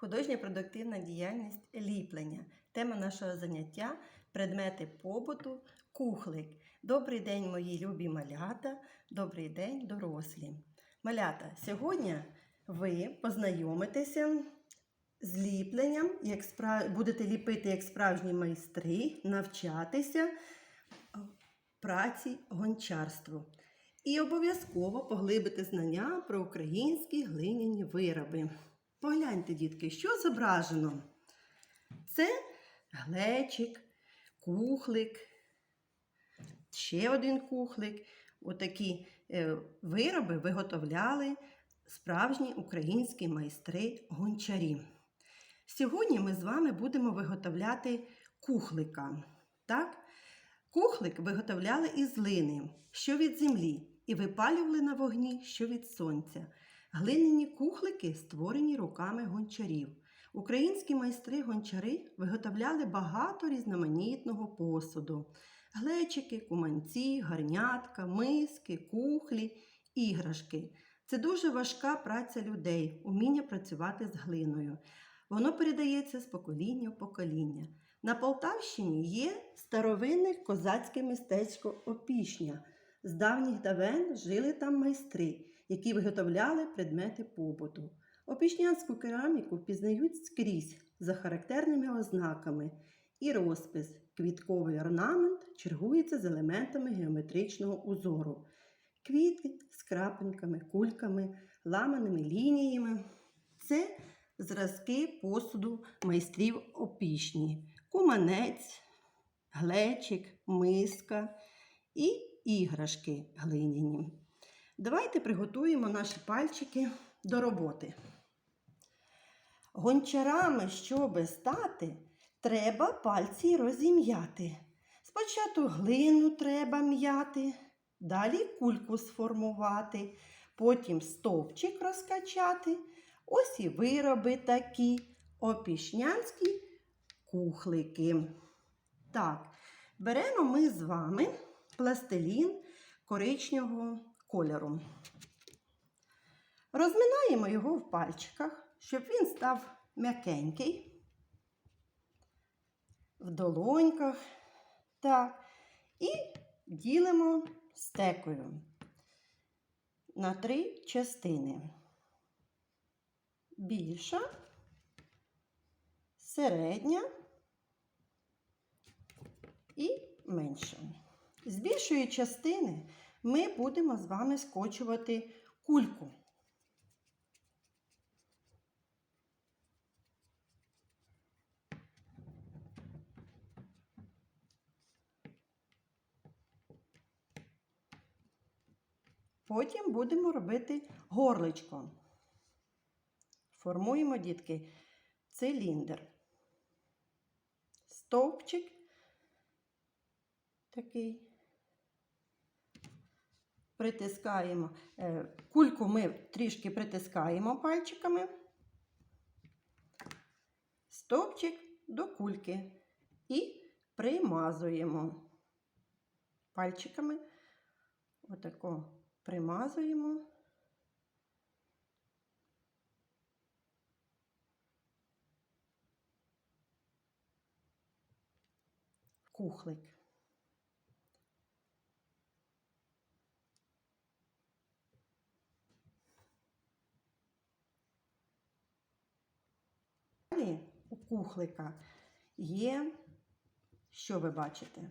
Художня продуктивна діяльність ліплення. Тема нашого заняття предмети побуту, кухлик. Добрий день, мої любі малята, добрий день, дорослі. Малята, сьогодні ви познайомитеся з ліпленням, як спра... будете ліпити як справжні майстри, навчатися праці гончарству. І обов'язково поглибити знання про українські глиняні вироби. Погляньте, дітки, що зображено? Це глечик, кухлик, ще один кухлик. Отакі е, вироби виготовляли справжні українські майстри гончарі. Сьогодні ми з вами будемо виготовляти кухлика. Так? Кухлик виготовляли із глини, що від землі, і випалювали на вогні, що від сонця. Глиняні кухлики створені руками гончарів. Українські майстри-гончари виготовляли багато різноманітного посуду: глечики, куманці, гарнятка, миски, кухлі, іграшки. Це дуже важка праця людей, уміння працювати з глиною. Воно передається з покоління в покоління. На Полтавщині є старовинне козацьке містечко Опішня. З давніх давен жили там майстри, які виготовляли предмети побуту. Опішнянську кераміку впізнають скрізь за характерними ознаками, і розпис, квітковий орнамент чергується з елементами геометричного узору. Квіти з крапинками, кульками, ламаними лініями. Це зразки посуду майстрів опішні, куманець, глечик, миска і іграшки глиняні. Давайте приготуємо наші пальчики до роботи. Гончарами, щоби стати, треба пальці розім'яти. Спочатку глину треба м'яти, далі кульку сформувати, потім стовпчик розкачати. Ось і вироби такі опішнянські кухлики. Так, беремо ми з вами пластилін коричневого кольору. Розминаємо його в пальчиках, щоб він став м'якенький, в долоньках. Так. І ділимо стекою на три частини. Більша, середня і менша. З більшої частини ми будемо з вами скочувати кульку. Потім будемо робити горличко. Формуємо, дітки, циліндр. Стовпчик такий. Притискаємо. Е, Кульку ми трішки притискаємо пальчиками. Стовпчик до кульки і примазуємо пальчиками. Отако примазуємо. Кухлик. Далі у кухлика є, що ви бачите?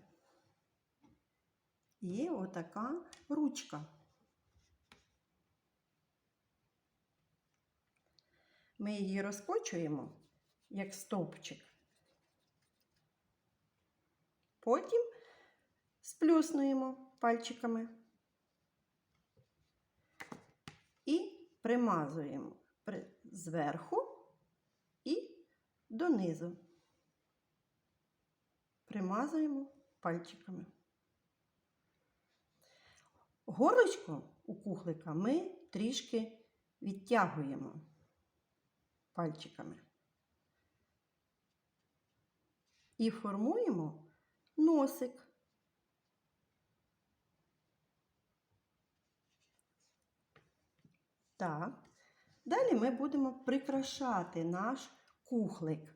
Є отака ручка. Ми її розкочуємо, як стовпчик. Потім сплюснуємо пальчиками і примазуємо зверху донизу. Примазуємо пальчиками. Горлочко у кухлика ми трішки відтягуємо пальчиками. І формуємо носик. Так. Далі ми будемо прикрашати наш кухлик.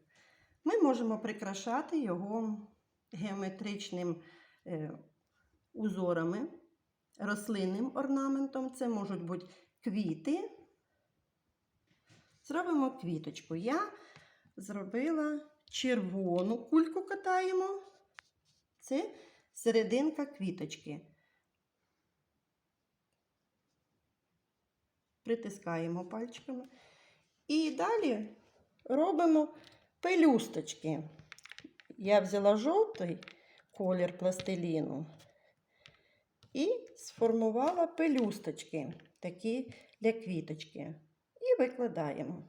Ми можемо прикрашати його геометричним е, узорами, рослинним орнаментом. Це можуть бути квіти. Зробимо квіточку. Я зробила червону кульку катаємо. Це серединка квіточки. Притискаємо пальчиками. І далі робимо пелюсточки. Я взяла жовтий колір пластиліну і сформувала пелюсточки, такі для квіточки. І викладаємо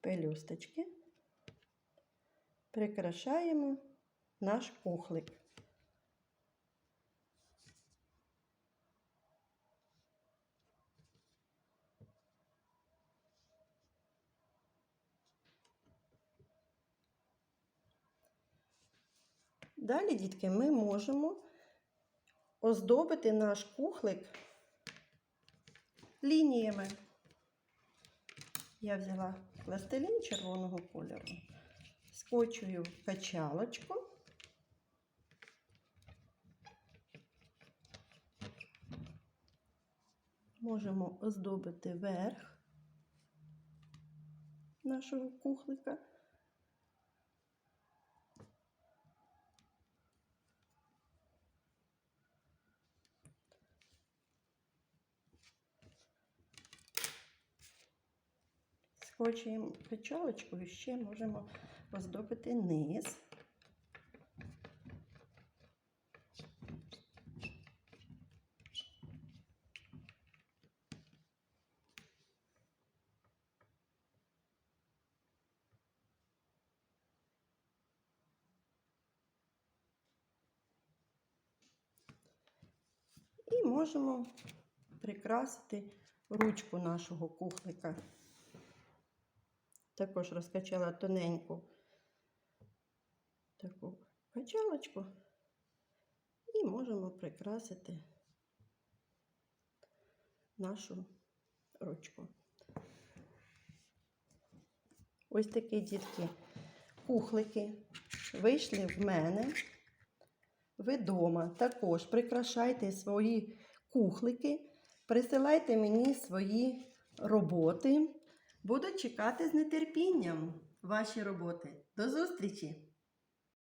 пелюсточки, прикрашаємо наш кухлик. Далі, дітки, ми можемо оздобити наш кухлик лініями. Я взяла пластилін червоного кольору, скочую в качалочку. Можемо оздобити верх нашого кухлика. Скочуємо і ще можемо оздобити низ. І можемо прикрасити ручку нашого кухлика. Також розкачала тоненьку таку качалочку і можемо прикрасити нашу ручку. Ось такі дітки кухлики вийшли в мене. Ви вдома також прикрашайте свої кухлики, присилайте мені свої роботи. Буду чекати з нетерпінням ваші роботи. До зустрічі!